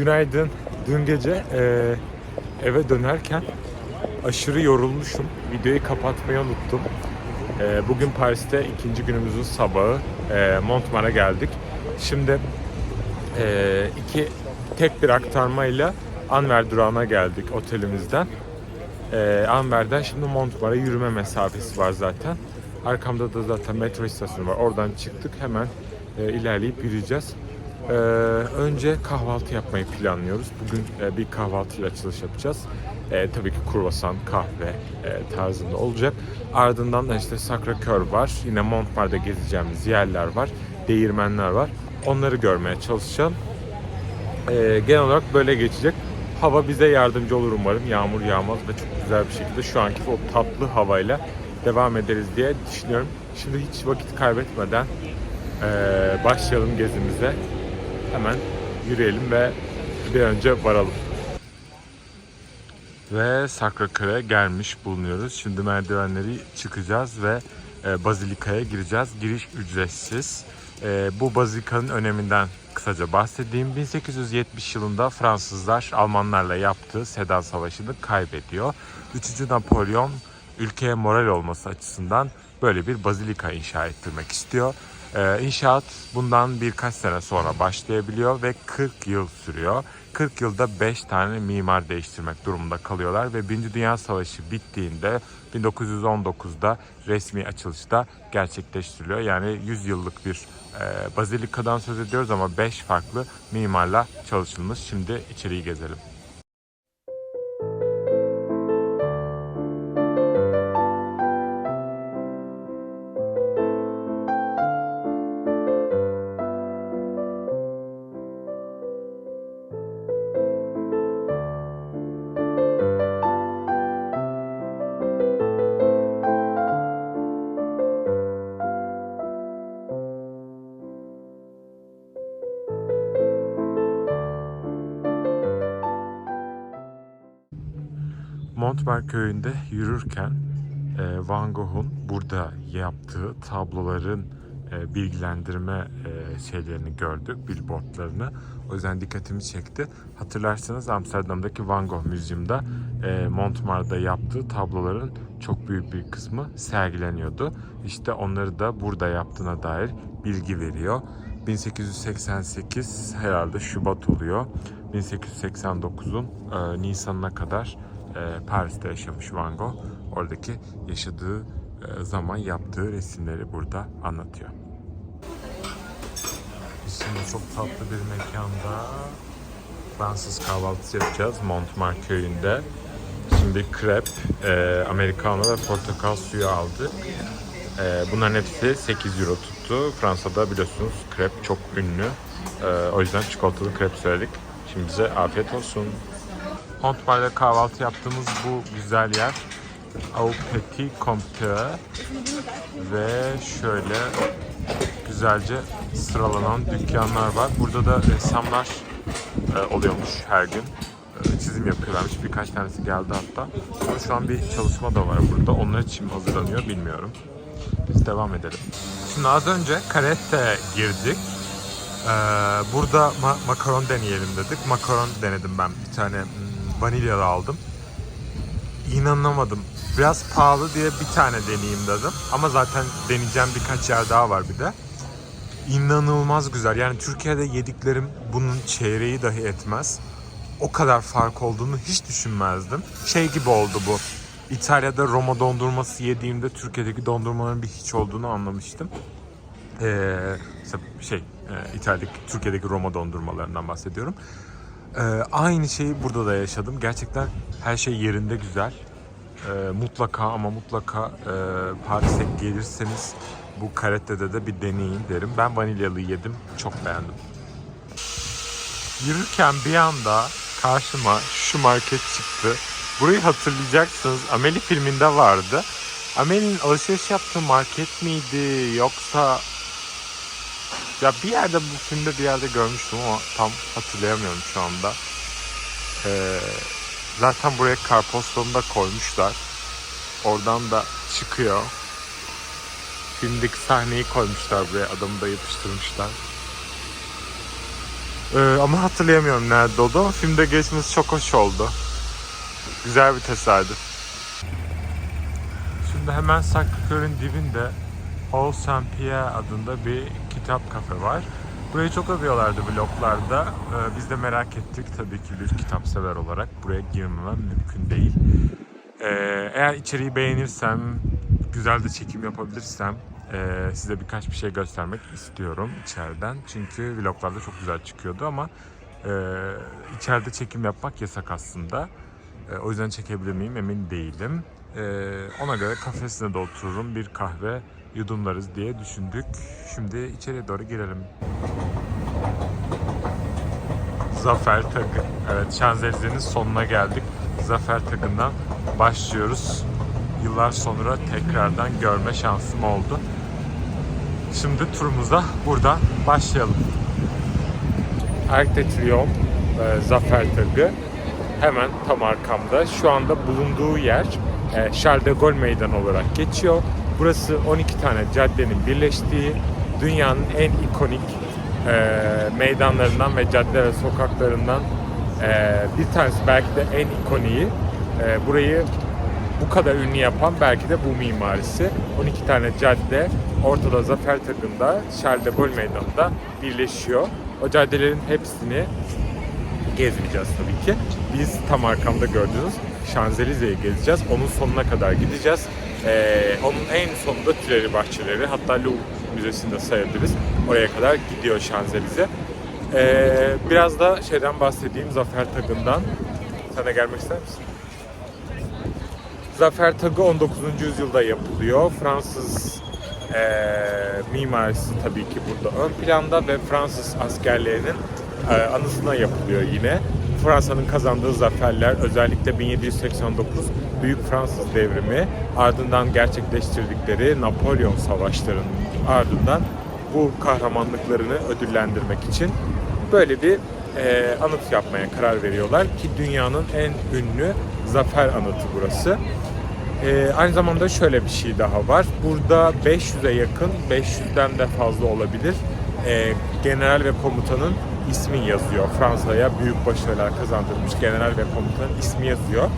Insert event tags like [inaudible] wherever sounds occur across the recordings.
Günaydın. Dün gece e, eve dönerken aşırı yorulmuşum. Videoyu kapatmayı unuttum. E, bugün Paris'te ikinci günümüzün sabahı e, Montmart'a geldik. Şimdi e, iki tek bir aktarmayla Anver durağına geldik otelimizden. E, Anver'den şimdi Montmart'a yürüme mesafesi var zaten. Arkamda da zaten metro istasyonu var. Oradan çıktık hemen e, ilerleyip yürüyeceğiz. Ee, önce kahvaltı yapmayı planlıyoruz. Bugün e, bir kahvaltıyla açılış yapacağız. Ee, tabii ki kruvasan, kahve e, tarzında olacak. Ardından da işte Sacré-Cœur var. Yine Montmart'ta gezeceğimiz yerler var. Değirmenler var. Onları görmeye çalışacağım. Ee, genel olarak böyle geçecek. Hava bize yardımcı olur umarım. Yağmur yağmaz ve çok güzel bir şekilde şu anki o tatlı havayla devam ederiz diye düşünüyorum. Şimdi hiç vakit kaybetmeden ee, başlayalım gezimize. Hemen yürüyelim ve bir önce varalım. Ve Sacré-Cœur'e gelmiş bulunuyoruz. Şimdi merdivenleri çıkacağız ve e, Bazilika'ya gireceğiz. Giriş ücretsiz. E, bu bazilikanın öneminden kısaca bahsedeyim. 1870 yılında Fransızlar Almanlarla yaptığı Sedan Savaşı'nı kaybediyor. 3. Napolyon ülkeye moral olması açısından böyle bir bazilika inşa ettirmek istiyor. Ee, inşaat bundan birkaç sene sonra başlayabiliyor ve 40 yıl sürüyor. 40 yılda 5 tane mimar değiştirmek durumunda kalıyorlar ve 1. Dünya Savaşı bittiğinde 1919'da resmi açılışta gerçekleştiriliyor. Yani 100 yıllık bir e, bazilikadan söz ediyoruz ama 5 farklı mimarla çalışılmış. Şimdi içeriği gezelim. Köyünde yürürken e, Van Gogh'un burada yaptığı tabloların e, bilgilendirme e, şeylerini gördük, billboardlarını. O yüzden dikkatimi çekti. Hatırlarsanız Amsterdam'daki Van Gogh Müzyum'da Montmartre'da yaptığı tabloların çok büyük bir kısmı sergileniyordu. İşte onları da burada yaptığına dair bilgi veriyor. 1888 herhalde Şubat oluyor. 1889'un e, Nisan'ına kadar e, Paris'te yaşamış Van Gogh. Oradaki yaşadığı e, zaman yaptığı resimleri burada anlatıyor. Şimdi çok tatlı bir mekanda Fransız kahvaltısı yapacağız Montmartre köyünde. Şimdi krep, e, americano ve portakal suyu aldık. E, bunların hepsi 8 euro tuttu. Fransa'da biliyorsunuz krep çok ünlü. E, o yüzden çikolatalı krep söyledik. Şimdi bize afiyet olsun. Montmartre'da kahvaltı yaptığımız bu güzel yer Au Petit Comte ve şöyle güzelce sıralanan dükkanlar var. Burada da ressamlar e, oluyormuş her gün. E, çizim yapıyorlarmış. Birkaç tanesi geldi hatta. Ama şu an bir çalışma da var burada. Onlar için hazırlanıyor bilmiyorum. Biz devam edelim. Şimdi az önce Karette girdik. Ee, burada ma- makaron deneyelim dedik. Makaron denedim ben. Bir tane hmm, vanilyalı aldım. İnanamadım. Biraz pahalı diye bir tane deneyeyim dedim. Ama zaten deneyeceğim birkaç yer daha var bir de. İnanılmaz güzel. Yani Türkiye'de yediklerim bunun çeyreği dahi etmez. O kadar fark olduğunu hiç düşünmezdim. Şey gibi oldu bu. İtalya'da Roma dondurması yediğimde Türkiye'deki dondurmaların bir hiç olduğunu anlamıştım. Ee, şey e, İtalya'daki, Türkiye'deki Roma dondurmalarından bahsediyorum. Ee, aynı şeyi burada da yaşadım. Gerçekten her şey yerinde güzel. Ee, mutlaka ama mutlaka e, Paris'e gelirseniz bu karetede de bir deneyin derim. Ben vanilyalı yedim. Çok beğendim. Yürürken bir anda karşıma şu market çıktı. Burayı hatırlayacaksınız. Amelie filminde vardı. Amelie'nin alışveriş yaptığı market miydi yoksa ya bir yerde bu filmde bir yerde görmüştüm ama tam hatırlayamıyorum şu anda. Ee, zaten buraya kartpostalını da koymuşlar. Oradan da çıkıyor. Filmdeki sahneyi koymuşlar buraya. Adamı da yapıştırmışlar. Ee, ama hatırlayamıyorum nerede oldu ama filmde geçmesi çok hoş oldu. Güzel bir tesadüf. Şimdi hemen Sacré-Cœur'ün dibinde Paul Saint-Pierre adında bir kitap kafe var. Burayı çok övüyorlardı vloglarda. Ee, biz de merak ettik tabii ki bir kitap sever olarak. Buraya girmemem mümkün değil. Ee, eğer içeriği beğenirsem, güzel de çekim yapabilirsem e, size birkaç bir şey göstermek istiyorum içeriden. Çünkü vloglarda çok güzel çıkıyordu ama e, içeride çekim yapmak yasak aslında. E, o yüzden çekebilir miyim emin değilim. E, ona göre kafesine de otururum, bir kahve yudumlarız diye düşündük. Şimdi içeriye doğru girelim. Zafer Takı. Evet Şanzelize'nin sonuna geldik. Zafer Takı'ndan başlıyoruz. Yıllar sonra tekrardan görme şansım oldu. Şimdi turumuza buradan başlayalım. Arc e, Zafer Takı hemen tam arkamda. Şu anda bulunduğu yer e, Charles de Gaulle Meydanı olarak geçiyor. Burası 12 tane caddenin birleştiği dünyanın en ikonik e, meydanlarından ve cadde ve sokaklarından e, bir tanesi belki de en ikoniği. E, burayı bu kadar ünlü yapan belki de bu mimarisi. 12 tane cadde ortada Zafer Takı'nda Charles de Gaulle Meydanı'nda birleşiyor. O caddelerin hepsini gezmeyeceğiz tabii ki. Biz tam arkamda gördüğünüz Şanzelize'yi gezeceğiz. Onun sonuna kadar gideceğiz. Ee, onun en sonunda Tüleri Bahçeleri hatta Louvre Müzesi'ni de sayabiliriz. Oraya kadar gidiyor Şanzelize. Ee, biraz da şeyden bahsedeyim Zafer Takı'ndan. Sen de gelmek ister misin? Zafer Tagı 19. yüzyılda yapılıyor. Fransız eee, mimarisi tabii ki burada ön planda ve Fransız askerlerinin eee, anısına yapılıyor yine. Fransa'nın kazandığı zaferler özellikle 1789 Büyük Fransız Devrimi ardından gerçekleştirdikleri Napolyon savaşlarının ardından bu kahramanlıklarını ödüllendirmek için böyle bir eee, anıt yapmaya karar veriyorlar ki dünyanın en ünlü zafer anıtı burası. Ee, aynı zamanda şöyle bir şey daha var. Burada 500'e yakın, 500'den de fazla olabilir. Ee, general ve komutanın ismi yazıyor. Fransa'ya büyük başarılar kazandırmış general ve komutanın ismi yazıyor.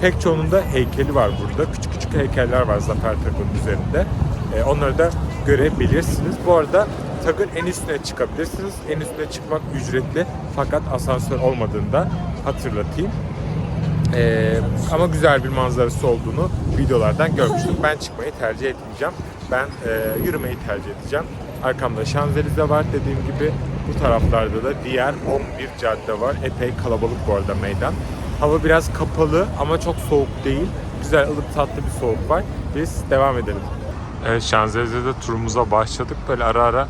Pek çoğunun da heykeli var burada. Küçük küçük heykeller var Zafer Takı'nın üzerinde. Ee, onları da görebilirsiniz. Bu arada Takın en üstüne çıkabilirsiniz. En üstüne çıkmak ücretli fakat asansör olmadığını da hatırlatayım. Ee, ama güzel bir manzarası olduğunu videolardan görmüştüm. Ben çıkmayı tercih etmeyeceğim. Ben e, yürümeyi tercih edeceğim. Arkamda Şanzelize var dediğim gibi. Bu taraflarda da diğer 11 cadde var. Epey kalabalık bu arada meydan. Hava biraz kapalı ama çok soğuk değil. Güzel ılık tatlı bir soğuk var. Biz devam edelim. Evet Şanzelize'de turumuza başladık. Böyle ara ara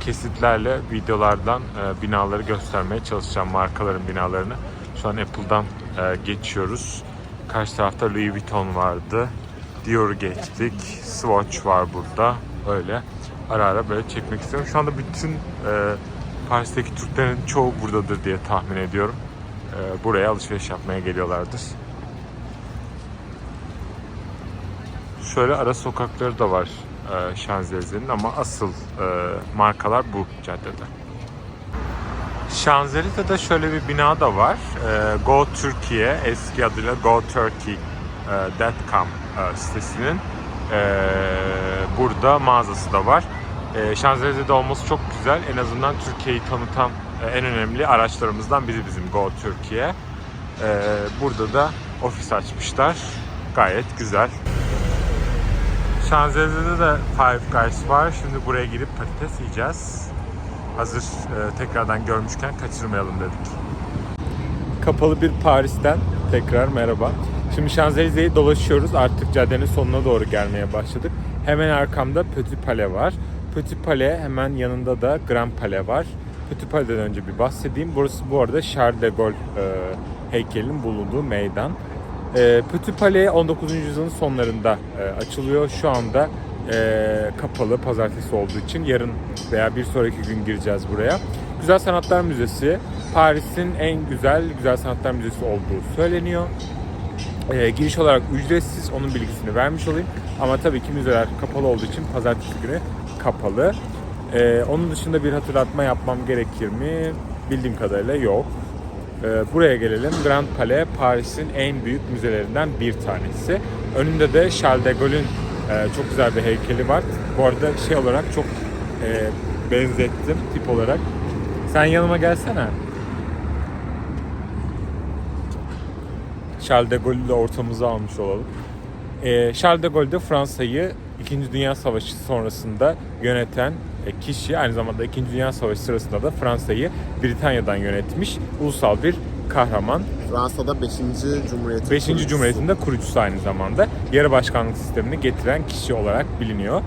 kesitlerle videolardan e, binaları göstermeye çalışacağım. Markaların binalarını. Şu an Apple'dan e, geçiyoruz. Karşı tarafta Louis Vuitton vardı. Dior'u geçtik. Swatch var burada. Öyle ara ara böyle çekmek istiyorum. Şu anda bütün e, Paris'teki Türklerin çoğu buradadır diye tahmin ediyorum. E, buraya alışveriş yapmaya geliyorlardır. Şöyle ara sokakları da var e, Şanzelize'nin ama asıl e, markalar bu caddede. Şanzelize'de şöyle bir bina da var. E, Go Türkiye, eski adıyla Go Turkey.com e, sitesinin burada mağazası da var. E, Şanzelize'de olması çok güzel. En azından Türkiye'yi tanıtan e, en önemli araçlarımızdan biri bizim Go Türkiye. E, burada da ofis açmışlar. Gayet güzel. Şanzelize'de de Five Guys var. Şimdi buraya girip patates yiyeceğiz. Hazır e, tekrardan görmüşken kaçırmayalım dedik. Kapalı bir Paris'ten tekrar merhaba. Şimdi Şanzelize'yi dolaşıyoruz. Artık caddenin sonuna doğru gelmeye başladık. Hemen arkamda Petit Palais var. Petit Palais hemen yanında da Grand Palais var. Petit Palais'den önce bir bahsedeyim. Burası bu arada Charles de Gaulle e, heykelinin bulunduğu meydan. E, Petit Palais 19. yüzyılın sonlarında e, açılıyor. Şu anda e, kapalı pazartesi olduğu için yarın veya bir sonraki gün gireceğiz buraya. Güzel Sanatlar Müzesi Paris'in en güzel Güzel Sanatlar Müzesi olduğu söyleniyor. E, giriş olarak ücretsiz onun bilgisini vermiş olayım. Ama tabii ki müzeler kapalı olduğu için pazartesi günü kapalı. E, onun dışında bir hatırlatma yapmam gerekir mi? bildiğim kadarıyla yok. Ee, buraya gelelim. Grand Palais Paris'in en büyük müzelerinden bir tanesi. Önünde de Charles de Gaulle'ün e, çok güzel bir heykeli var. Bu arada şey olarak çok e, benzettim tip olarak. Sen yanıma gelsene. Charles de Gaulle'ü de ortamıza almış olalım. Ee, Charles de Gaulle de Fransa'yı 2. Dünya Savaşı sonrasında yöneten e, kişi. Aynı zamanda 2. Dünya Savaşı sırasında da Fransa'yı Britanya'dan yönetmiş ulusal bir kahraman. Fransa'da 5. Cumhuriyet'in 5. kurucusu. Cumhuriyet'in de kurucusu aynı zamanda. Yarı başkanlık sistemini getiren kişi olarak biliniyor.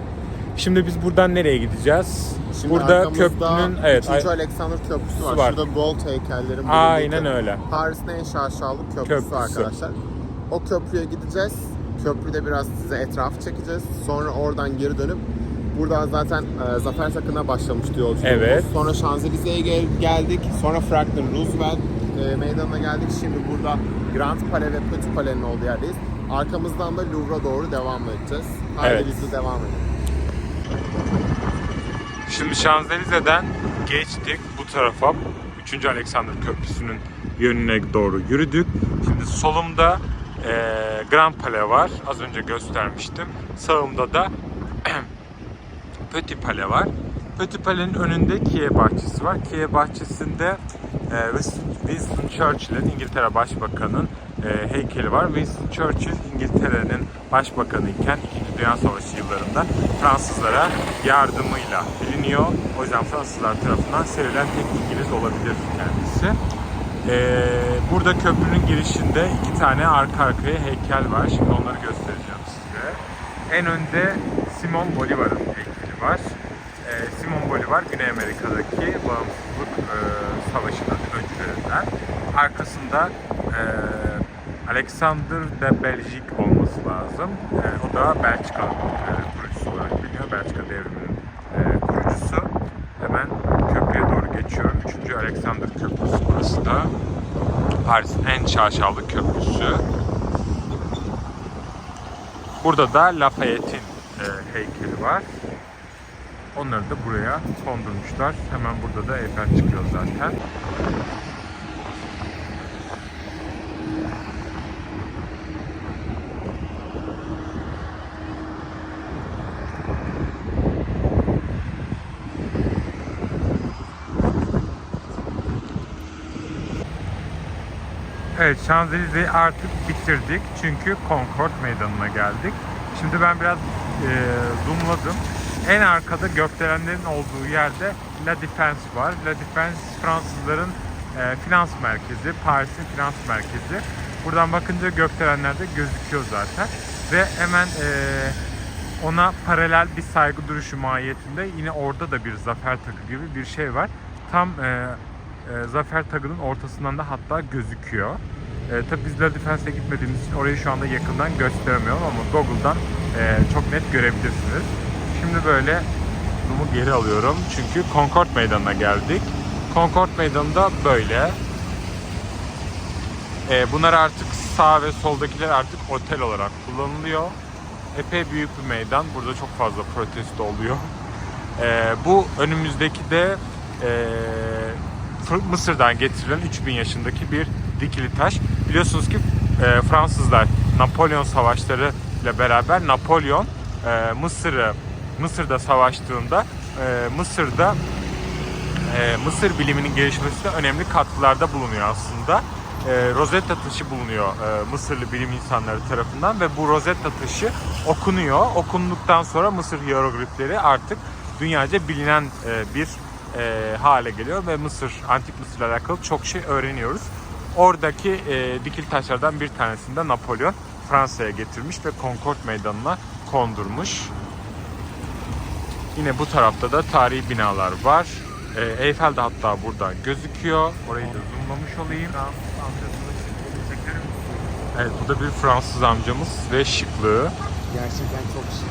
Şimdi biz buradan nereye gideceğiz? Şimdi Burada köprünün evet 3. ay- Alexander Köprüsü var. var. Şurada Gold heykellerin bulunduğu Aynen öyle. Paris'in en şaşalı köprüsü, Köprüsü. arkadaşlar. O köprüye gideceğiz. Köprüde biraz size etrafı çekeceğiz. Sonra oradan geri dönüp buradan zaten e, Zafer Takı'na başlamıştı yolculuğumuz. Evet. Sonra Şanzelize'ye gel- geldik. Sonra Franklin Roosevelt e, meydanına geldik. Şimdi burada Grand Palais ve Petit Palais'in olduğu yerdeyiz. Arkamızdan da Louvre'a doğru devam edeceğiz. Haydi Evet. biz de devam edelim. Şimdi Şanzelize'den geçtik bu tarafa. 3. Alexander Köprüsü'nün yönüne doğru yürüdük. Şimdi solumda eee Grand Palais var. Az önce göstermiştim. Sağımda da [clears throat] Petit Palais var. Petit Palais'in önünde Kiye Bahçesi var. Kiye Bahçesi'nde eee, Winston- Churchill'in İngiltere Başbakanı'nın eee, heykeli var. Winston Churchill İngiltere'nin başbakanı iken 2. Dünya Savaşı yıllarında Fransızlara yardımıyla biliniyor. O yüzden Fransızlar tarafından sevilen tek İngiliz olabilir kendisi. Eee, burada köprünün girişinde iki tane arka arkaya heykel var. Şimdi onları göstereceğim size. En önde Simon Bolivar'ın heykeli var. Ee, Simon Bolivar Güney Amerika'daki bağımsızlık e, savaşının öncülerinden. Arkasında e, Alexander de Belgique olması lazım. E, o da Belçika e, kurucusu olarak biliniyor. Belçika devriminin kurucusu. Hemen geçiyorum. 3. Alexander Köprüsü burası da. Paris'in en şaşalı köprüsü. Burada da Lafayette'in e, heykeli var. Onları da buraya kondurmuşlar. Hemen burada da Eyfel çıkıyor zaten. Evet Şanzelize'yi artık bitirdik. Çünkü Concord Meydanı'na geldik. Şimdi ben biraz e, zoomladım. En arkada gökdelenlerin olduğu yerde La Défense var. La Défense Fransızların e, finans merkezi, Paris'in finans merkezi. Buradan bakınca gökdelenler de gözüküyor zaten. Ve hemen e, ona paralel bir saygı duruşu mahiyetinde yine orada da bir zafer takı gibi bir şey var. Tam e, e, zafer tagının ortasından da hatta gözüküyor. E, tabii biz Defense'e gitmediğimiz için orayı şu anda yakından gösteremiyorum ama Google'dan e, çok net görebilirsiniz. Şimdi böyle zoom'u geri alıyorum çünkü Concord Meydanı'na geldik. Concord Meydanı da böyle. E, bunlar artık sağ ve soldakiler artık otel olarak kullanılıyor. Epey büyük bir meydan. Burada çok fazla protesto oluyor. E, bu önümüzdeki de e, Mısır'dan getirilen 3000 yaşındaki bir dikili taş. Biliyorsunuz ki e, Fransızlar Napolyon savaşları ile beraber Napolyon e, Mısır'ı Mısır'da savaştığında e, Mısır'da Mısır biliminin gelişmesine önemli katkılarda bulunuyor aslında. Rosetta taşı bulunuyor Mısırlı bilim insanları tarafından ve bu Rosetta taşı okunuyor. Okunduktan sonra Mısır hieroglifleri artık dünyaca bilinen bir e, hale geliyor ve Mısır, Antik Mısır'la alakalı çok şey öğreniyoruz. Oradaki e, dikil taşlardan bir tanesini de Napolyon Fransa'ya getirmiş ve Concord Meydanı'na kondurmuş. Yine bu tarafta da tarihi binalar var. E, Eyfel de hatta buradan gözüküyor. Orayı da zoomlamış olayım. Evet bu da bir Fransız amcamız ve şıklığı. Gerçekten çok şık.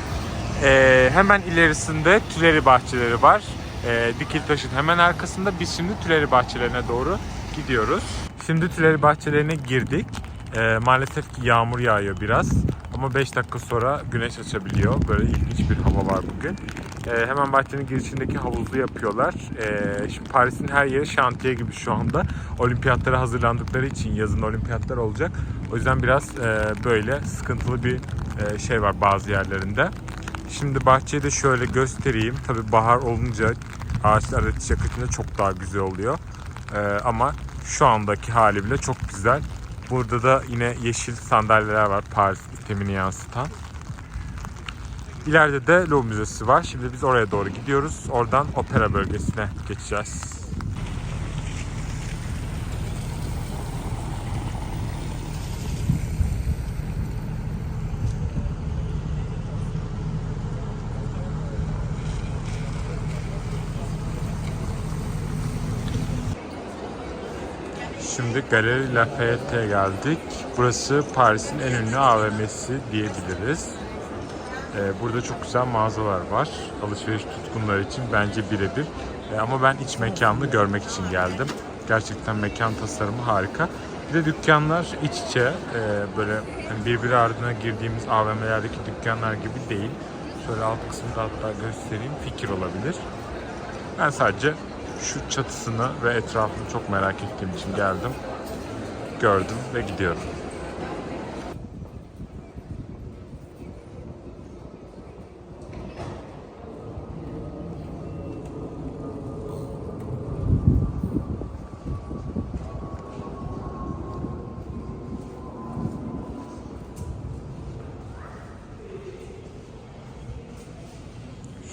Ee, hemen ilerisinde Tüleri Bahçeleri var. Ee, Dikiltaş'ın hemen arkasında biz şimdi Tüleri Bahçelerine doğru gidiyoruz. Şimdi Tüleri Bahçelerine girdik. Ee, maalesef ki yağmur yağıyor biraz. Ama 5 dakika sonra güneş açabiliyor. Böyle ilginç bir hava var bugün. Ee, hemen bahçenin girişindeki havuzu yapıyorlar. Ee, şimdi Paris'in her yeri şantiye gibi şu anda. Olimpiyatlara hazırlandıkları için yazın olimpiyatlar olacak. O yüzden biraz e, böyle sıkıntılı bir e, şey var bazı yerlerinde. Şimdi bahçeyi de şöyle göstereyim. Tabi bahar olunca ağaçlar çiçek açınca çok daha güzel oluyor. Ee, ama şu andaki hali bile çok güzel. Burada da yine yeşil sandalyeler var Paris iklimini yansıtan. İleride de Louvre Müzesi var. Şimdi biz oraya doğru gidiyoruz. Oradan opera bölgesine geçeceğiz. Şimdi Galeri Lafayette'ye geldik. Burası Paris'in en ünlü AVM'si diyebiliriz. Ee, burada çok güzel mağazalar var. Alışveriş tutkunları için bence birebir. Ee, ama ben iç mekanını görmek için geldim. Gerçekten mekan tasarımı harika. Bir de dükkanlar iç içe. Ee, böyle hani birbiri ardına girdiğimiz AVM'lerdeki dükkanlar gibi değil. Şöyle alt kısmında hatta göstereyim. Fikir olabilir. Ben sadece şu çatısını ve etrafını çok merak ettiğim için geldim. Gördüm ve gidiyorum.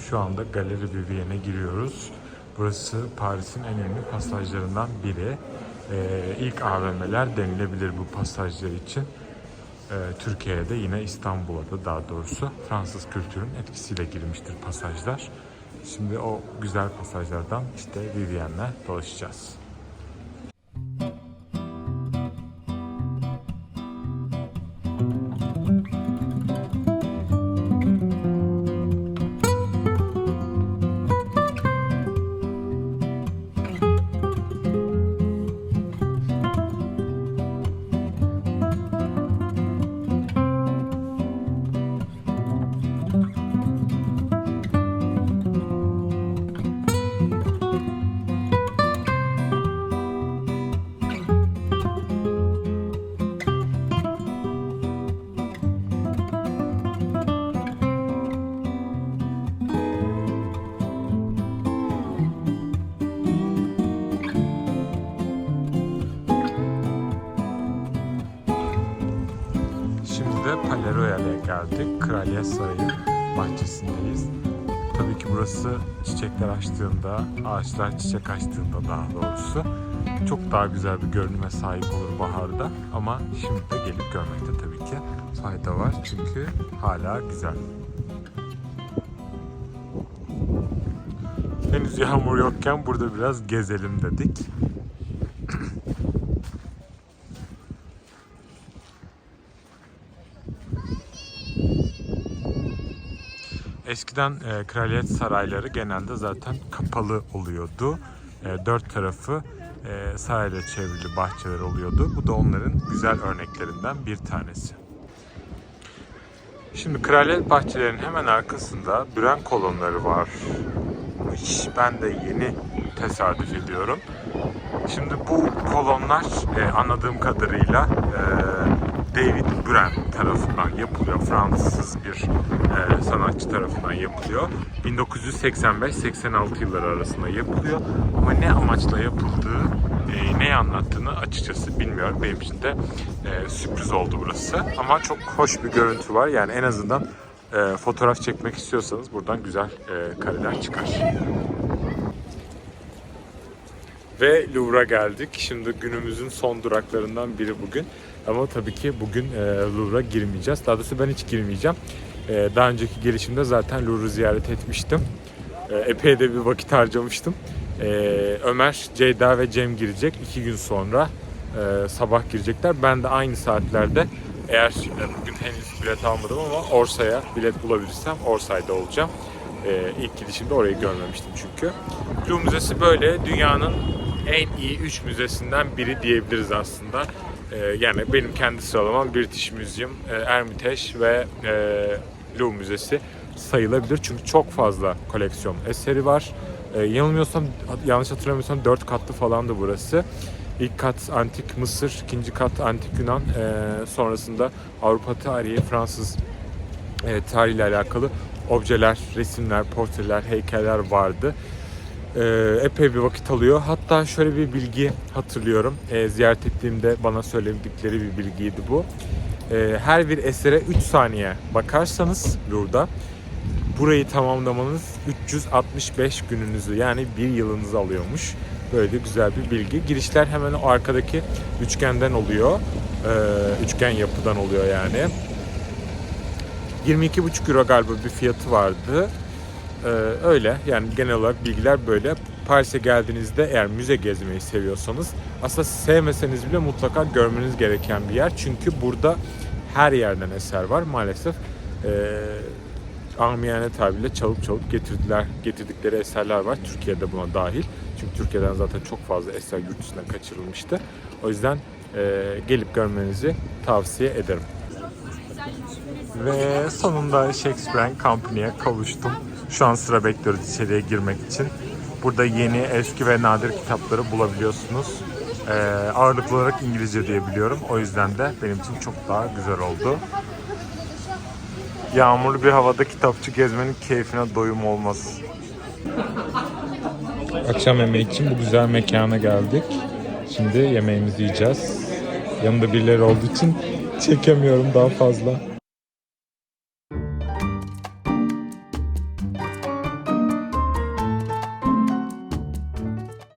Şu anda Galeri Vivienne'e giriyoruz. Burası Paris'in en ünlü pasajlarından biri. Ee, ilk AVM'ler denilebilir bu pasajlar için. Ee, Türkiye'de yine İstanbul'a da daha doğrusu Fransız kültürün etkisiyle girmiştir pasajlar. Şimdi o güzel pasajlardan işte Vivienne'le dolaşacağız. Kraliyet Sarayı bahçesindeyiz. Tabii ki burası çiçekler açtığında, ağaçlar çiçek açtığında daha doğrusu çok daha güzel bir görünüme sahip olur baharda. Ama şimdi de gelip görmekte tabii ki fayda var. Çünkü hala güzel. Henüz yağmur yokken burada biraz gezelim dedik. Eskiden e, kraliyet sarayları genelde zaten kapalı oluyordu. E, dört tarafı e, sarayla çevrili bahçeler oluyordu. Bu da onların güzel örneklerinden bir tanesi. Şimdi kraliyet bahçelerinin hemen arkasında büren kolonları var. Hiç ben de yeni tesadüf ediyorum. Şimdi bu kolonlar e, anladığım kadarıyla e, David Buren tarafından yapılıyor. Fransız bir e, sanatçı tarafından yapılıyor. 1985-86 yılları arasında yapılıyor. Ama ne amaçla yapıldığı, e, neyi anlattığını açıkçası bilmiyorum. Benim için de e, sürpriz oldu burası. Ama çok hoş bir görüntü var. Yani en azından e, fotoğraf çekmek istiyorsanız buradan güzel e, kareler çıkar. Ve Louvre'a geldik. Şimdi günümüzün son duraklarından biri bugün. Ama tabii ki bugün e, Louvre'a girmeyeceğiz. Daha doğrusu ben hiç girmeyeceğim. E, daha önceki gelişimde zaten Louvre'u ziyaret etmiştim. E, epey de bir vakit harcamıştım. E, Ömer, Ceyda ve Cem girecek. iki gün sonra e, sabah girecekler. Ben de aynı saatlerde eğer e, bugün henüz bilet almadım ama Orsay'a bilet bulabilirsem Orsay'da olacağım. E, ilk gidişimde orayı görmemiştim çünkü. Louvre Müzesi böyle dünyanın en iyi 3 müzesinden biri diyebiliriz aslında. Ee, yani benim kendi sıralamam British Museum, e, Hermitage ve e, Louvre Müzesi. sayılabilir. Çünkü çok fazla koleksiyon eseri var. Ee, yanılmıyorsam, yanlış hatırlamıyorsam 4 katlı falandı burası. İlk kat antik Mısır, ikinci kat antik Yunan, sonrasında Avrupa tarihi, Fransız e, tarihle alakalı objeler, resimler, portreler, heykeller vardı. E, epey bir vakit alıyor. Hatta şöyle bir bilgi hatırlıyorum. E, ziyaret ettiğimde bana söyledikleri bir bilgiydi bu. E, her bir esere 3 saniye bakarsanız burada burayı tamamlamanız 365 gününüzü yani bir yılınızı alıyormuş. Böyle de güzel bir bilgi. Girişler hemen o arkadaki üçgenden oluyor. E, üçgen yapıdan oluyor yani. 22,5 euro galiba bir fiyatı vardı. Ee, öyle yani genel olarak bilgiler böyle. Paris'e geldiğinizde eğer müze gezmeyi seviyorsanız aslında sevmeseniz bile mutlaka görmeniz gereken bir yer. Çünkü burada her yerden eser var maalesef. Ee, amiyane tabirle çalıp çalıp getirdiler, getirdikleri eserler var. Türkiye'de buna dahil. Çünkü Türkiye'den zaten çok fazla eser yurt dışına kaçırılmıştı. O yüzden e, gelip görmenizi tavsiye ederim. Ve sonunda Shakespeare Company'ye kavuştum. Şu an sıra bekliyoruz içeriye girmek için. Burada yeni, eski ve nadir kitapları bulabiliyorsunuz. Ee, ağırlıklı olarak İngilizce diye biliyorum. O yüzden de benim için çok daha güzel oldu. Yağmurlu bir havada kitapçı gezmenin keyfine doyum olmaz. Akşam yemeği için bu güzel mekana geldik. Şimdi yemeğimizi yiyeceğiz. Yanında birileri olduğu için çekemiyorum daha fazla.